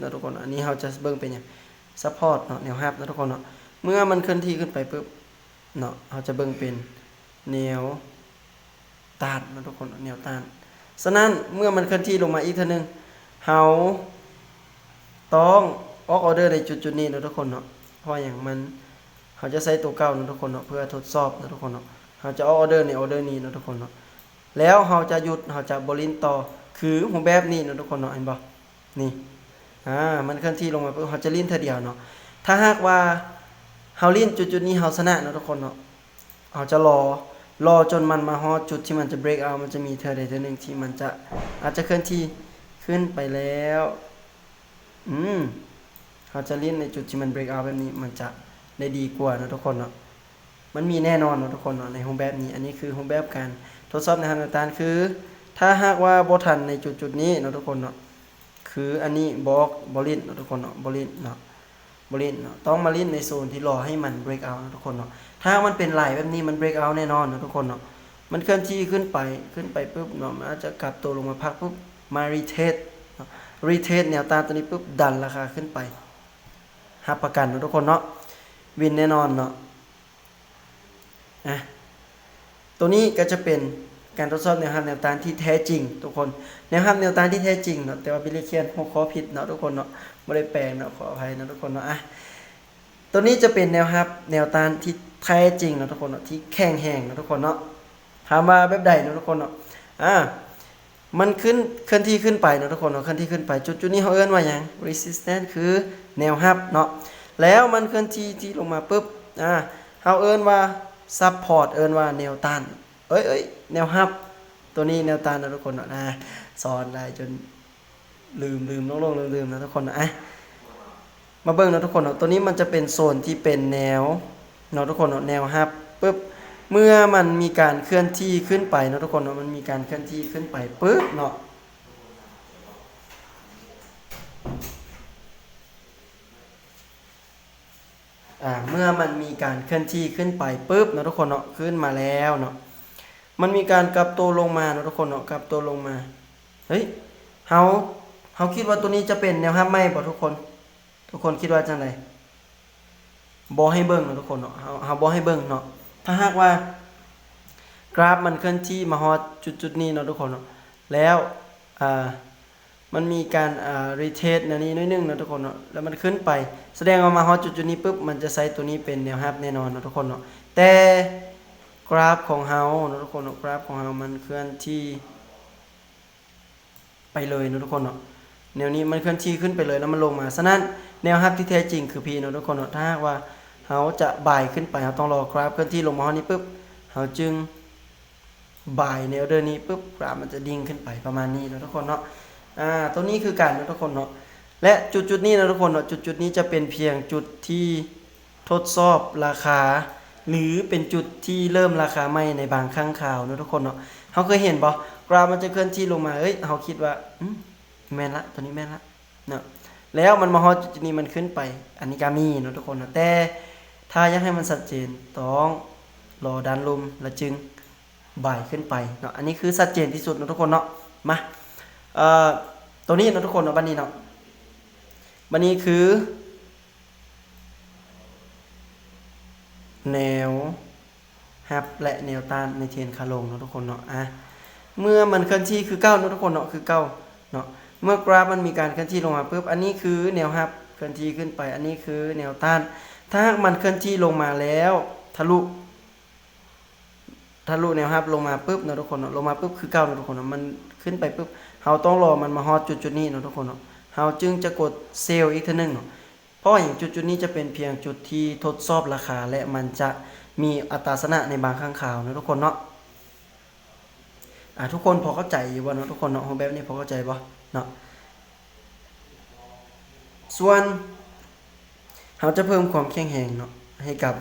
นะทุกคน อันนี้เราจะเบิ่งเป็นหยังซัพพอร์ตเนาะแนวฮับนะทุกคนเนาะ เมื่อมันเคลื่อนที่ขึ้นไปปุ๊บเนาะเราจะเบิ่งเป็นแนวต้านนะทุกคนเนาะแนวต้านฉะนั้นเมื่อมันเคลื่อนที่ลงมาอีกเท่านึงเฮาต้องออกออเดอร์ในจุดๆนี้นะทุกคนเนาะ เพราะอย่างมันเขาจะใช้ตัวเก่าเนาะทุกคนเนาะเพื่อทดสอบนะทุกคนเนาะเขาจะออกออเดอร์ในออเดอร์นี้นะทุกคนเนาะ แล้วเราจะหยุดเราจะบรินต่อคือหูแบบนี้นะทุกคนเนาะเห็นบ่นี่ อ่ามันเคลื่อนที่ลงมาเขาจะลิ้นเธอเดียวเนาะถ้าหากว่าเฮาลิ้นจุดๆนี้เฮาชนะเนาะทุกคนเนาะเขาจะรอรอจนมันมาฮอดจุดที่มันจะ break out มันจะมีเธอใดเธอหนึ่งที่มันจะอาจจะเคลื่อนที่ขึ้นไปแล้วอืมเขาจะลิ้นในจุดที่มัน break out แบบนี้มันจะได้ดีกว่าเนาะทุกคนเนาะมันมีแน่นอนเนาะทุกคนเนาะในห้องแบบนี้ อันนี้คือห้องแบบการทดสอบในทางต่างๆคือ ถ้าหากว่าบ่ทันในจุดๆนี้เนาะทุกคนเนาะ คืออันนี้บล็อกบอลินเนทุกคนเนาะบอลินเนาะบอลินเนาะต้องมาลินในโซนที่รอให้มัน break out เนาะทุกคนเนาะถ้ามันเป็นไหลแบบนี้มัน break out แน่นอนนะทุกคนเนาะมันเคลื่อนที่ขึ้นไปขึ้นไปปุ๊บเนาะมันอาจจะกลับตัวลงมาพักปุ๊บมา retest เนาะ retest แนวต้านตัวนี้ปุ๊บดันราคาขึ้นไปหับประกันนะทุกคนเนาะวินแน่นอนเนาะอะตัวนี้ก็จะเป็น การทดสอบแนวรับแนวต้านที่แท้จริง ทุกคนแนวรับแนวต้านที่แท้จริงเนาะแต่ว่าบิลลี่เคียนหัวข้อผิดเนาะทุกคนเนาะไม่ได้แปลงเนาะขออภัยเนาะทุกคนเนาะอะตัวนี้จะเป็นแนวรับแนวต้านที่แท้จริงเนาะทุกคนเนาะที่แข็งแรงเนาะทุกคนเนาะถามว่าแบบใดเนาะทุกคนเนาะอ่ามันขึ้นเคลื่อนที่ขึ้นไปเนาะทุกคนเนาะเคลื่อนที่ขึ้นไปจุดจุดนี้เขาเอิ้นว่าหยัง resistance คือแนวรับเนาะแล้วมันเคลื่อนที่ที่ลงมาปุ๊บอ่าเขาเอิ้นว่า support เอิ้นว่าแนวต้าน เอ้ยเอ้ยแนวรับ ตัวนี้แนวตานะทุกคนเนาะนะสอนได้จนลืมลืมลงลงลืมลืมนะทุกคนนะอะมาเบิ่งนะทุกคนเนาะตัวนี้มันจะเป็นโซนที่เป็นแนวเนาะทุกคนเนาะแนวฮับปุ๊บเมื่อมันมีการเคลื่อนที่ขึ้นไปเนาะทุกคนเนาะมันมีการเคลื่อนที่ขึ้นไปปุ๊บเนาะอ่าเมื่อมันมีการเคลื่อนที่ขึ้นไปปุ๊บเนาะทุกคนเนาะขึ้นมาแล้วเนาะ มันมีการกลับตัวลงมาเนาะทุกคนเนาะกลับตัวลงมา เฮ้ยเฮาเฮาคิดว่าตัวนี้จะเป็นแนวห้ามไหมบ่ทุกคน ทุกคนคิดว่าจังไดบ่ให้เบิ่งเนาะทุกคนเนาะเฮาเฮาบ่ให้เบิ่งเนาะ ถ้าหากว่ากราฟมันเคลื่อนที่มาฮอดจุดนี้เนาะทุกคนเนาะ แล้วอ่ามันมีการอ่ารีเทสนะนี่น้อยนึงเนาะทุกคนเนาะ แล้วมันขึ้นไป แสดงว่ามาฮอจุดจุดนี้ปุ๊บ มันจะใช้ตัวนี้เป็นแนวรับแน่นอนเนาะทุกคนเนาะ แต่ กราฟของเฮาเนาะทุกคนเนาะกราฟของเฮามันเคลื่อนที่ ไปเลยเนาะทุกคนเนาะแนวนี้มันเคลื่อนที่ขึ้นไปเลยแล้วมันลงมาฉะนั้นแนวรับที่แท้จริงคือ P เนาะทุกคนเนาะถ้าหากว่าเฮาจะบ่ายขึ้นไปเฮาต้องรอกราฟเคลื่อนที่ลงมาเฮานี้ปุ๊บเฮาจึงบ่ายแนวเดินนี้ปุ๊บกราฟมันจะดิ่งขึ้นไปประมาณนี้เนาะทุกคนเนาะอ่าตัวนี้คือการเนาะทุกคนเนาะและจุดจุดนี้นะทุกคนเนาะจุดจุดนี้จะเป็นเพียงจุดที่ทดสอบราคา หรือเป็นจุดที่เริ่มราคาใหม่ในบางครั้งข่าวเนอะทุกคนเนาะเขาเคยเห็นบ่กราฟมันจะเคลื่อนที่ลงมาเอ้ยเขาคิดว่าแม่นละตัวนี้แม่นละเนาะแล้วมันมาฮอตจุดนี้มันขึ้นไป อันนี้ก็มีเนะทุกคนนะแต่ถ้าอยากให้มันชัดเจนต้องรอดันลมแล้วจึงบ่ายขึ้นไปเนาะอันนี้คือชัดเจนที่สุดเนะทุกคนเนาะมาเอ่อตัวนี้เนะทุกคนเนาะบันนี้เนาะบันนี้คือ แนวฮับและแนวต้านในเทียนคาลงเนาะทุกคนเนาะอะเมื่อมันเคลื่อนที่คือเก้าเนาะทุกคนเนาะคือเก้าเนาะเมื่อกราฟมันมีการเคลื่อนที่ลงมาปุ๊บอันนี้คือแนวฮับเคลื่อนที่ขึ้นไป อันนี้คือแนวต้าน ถ้ามันเคลื่อนที่ลงมาแล้วทะลุทะลุแนวฮับลงมาปุ๊บเนาะทุกคนเนาะลงมาปุ๊บคือเก้าเนาะทุกคนเนาะมันขึ้นไปปุ๊บเราต้องรอมันมาฮอดจุดจุดนี้เนาะทุกคนเนาะเราจึงจะกดเซลล์อีกทีหนึ่งเนาะ เพราะอย่างจุดจุดๆนี้จะเป็นเพียงจุดที่ทดสอบราคา และมันจะมีอัตราชนะในบางข้างข่าวนะทุกคนเนาะอ่าทุกคนพอเข้าใจอยู่บ่เนาะทุกคนเนาะของแบบนี้พอเข้าใจบ่เนาะส่วนเราจะเพิ่มความแข็งแรงเนาะให้กับ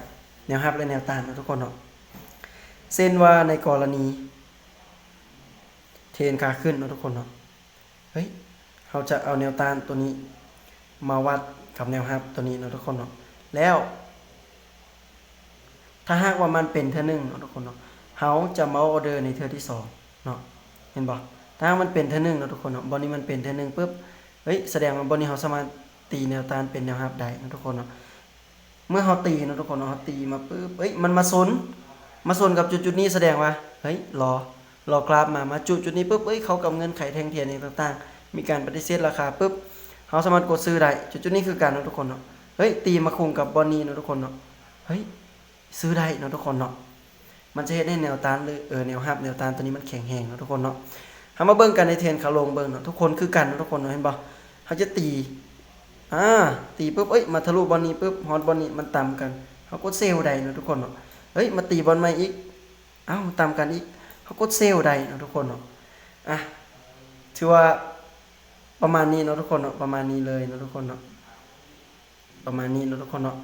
แนวรับและแนวต้านนะทุกคนเนาะเส้นว่าในกรณี เทรนขาขึ้นนะทุกคนเนาะเฮ้ยเราจะเอาแนวต้านตัวนี้ มาวัดกับแนวรับตัวนี้เนาะทุกคนเนาะแล้ว ถ้าหากว่ามันเป็นเท่านึงเนาะทุกคนเนาะเฮาจะมาออเดอร์ในเทอที่สองเนาะเห็นบ่ถ้ามันเป็นเท่านึงเนาะทุกคนเนาะบอนี้มันเป็นเท่านึงปุ๊บเฮ้ยแสดงว่าบนนี้เขาสามารถตีแนวต้านเป็นแนวรับได้นะทุกคนเนาะเมื่อเขาตีนะทุกคนเนาะเขาตีมาปุ๊บเฮ้ยมันมาซนมาซนกับจุดจุดนี้แสดงว่าเฮ้ยรอรอกราฟมามาจุดจุดนี้ปุ๊บเฮ้ยเขากับเงินไขแทงเทียนเองต่างๆ มีการปฏิเสธราคาปุ๊บ เขาสามารถกดซื้อได้จุดจุดนี้คือการนะทุกคนเนาะเฮ้ยตีมาคุมกับบอลนี้นะทุกคนเนาะเฮ้ยซื้อได้นะทุกคนเนาะมันจะเฮ็ดให้แนวต้านหรือเออแนวรับแนวต้านตัวนี้มันแข็งแรงนะทุกคนเนาะเฮามาเบิ่งกันในเทรนขาลงเบิ่งเนาะทุกคนคือกันเนาะทุกคนเนาะเห็นบ่เขาจะตีอ่าตีปุ๊บเอ้ยมาทะลุบอลนี้ปุ๊บฮอตบอลนี้มันต่ำกันเขากดเซลล์ใดเนาะทุกคนเนาะเฮ้ยมาตีบอลใหม่อีกเอ้าต่ำกันอีกเขากดเซลล์ใดเนาะทุกคนเนาะอะถือว่า ประมาณนี้เนาะทุกคนเนาะประมาณนี้เลยเนาะทุกคนเนาะประมาณนี้เนาะทุกคนเนาะ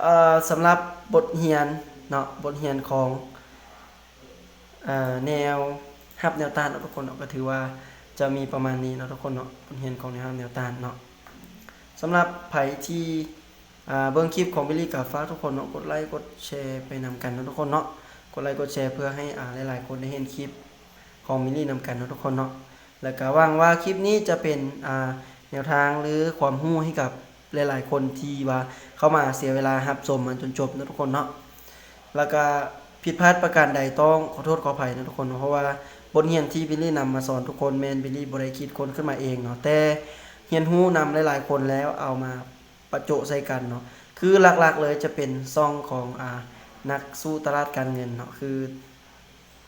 เอ่อสำหรับบทเรียนเนาะบทเรียนของเอ่อแนวฮับแนวต้านเนาะทุกคนเนาะก็ถือว่าจะมีประมาณนี้เนาะทุกคนเนาะผลเห็นของแนวฮับแนวต้านเนาะสำหรับไผที่เบิ่งคลิปของบิลลี่กับฟ้าทุกคนเนาะกดไลค์กดแชร์ไปนำกันเนาะทุกคนเนาะกดไลค์กดแชร์เพื่อให้อ่าหลายๆคนได้เห็นคลิปของบิลลี่นำกันเนาะทุกคนเนาะ แล้วก็หวังว่าคลิปนี้จะเป็นแนวทางหรือความรู้ให้กับหลาย ๆ คนที่ว่าเข้ามาเสียเวลารับชมมันจนจบนะทุกคนเนาะแล้วก็ผิดพลาดประการใดต้องขอโทษขออภัยนะทุกคนเพราะว่าบทเรียนที่บิลลี่นำมาสอนทุกคนแมนบิลลี่บริคิดคนขึ้นมาเองเนาะแต่เรียนรู้นำหลาย ๆ คนแล้วเอามาประโจใส่กันเนาะคือหลัก ๆ เลยจะเป็นซองของอานักสู้ตลาดการเงินเนาะคือ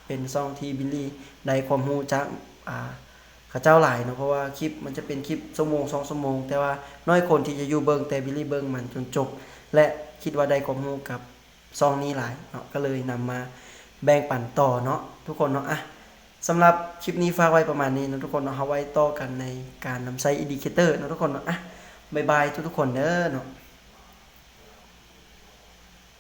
เป็นซองที่บิลลี่ได้ความรู้จากอ่า ขาเจ้าหลายเนาะเพราะว่าคลิปมันจะเป็นคลิปชั่วโมงสองชั่วโมง แต่ว่าน้อยคนที่จะอยู่เบิงแต่บิลลี่เบิงมันจนจบ และคิดว่าได้ความรู้กับซองนี้หลายเนาะก็เลยนำมาแบ่งปันต่อเนาะทุกคนเนาะอะสำหรับคลิปนี้ฝากไว้ประมาณนี้นะทุกคนเนาะเอาไว้ต่อกันในการนำใช้อินดิเคเตอร์นะทุกคนเนาะอะบ๊ายบายทุกๆคนเด้อเนาะ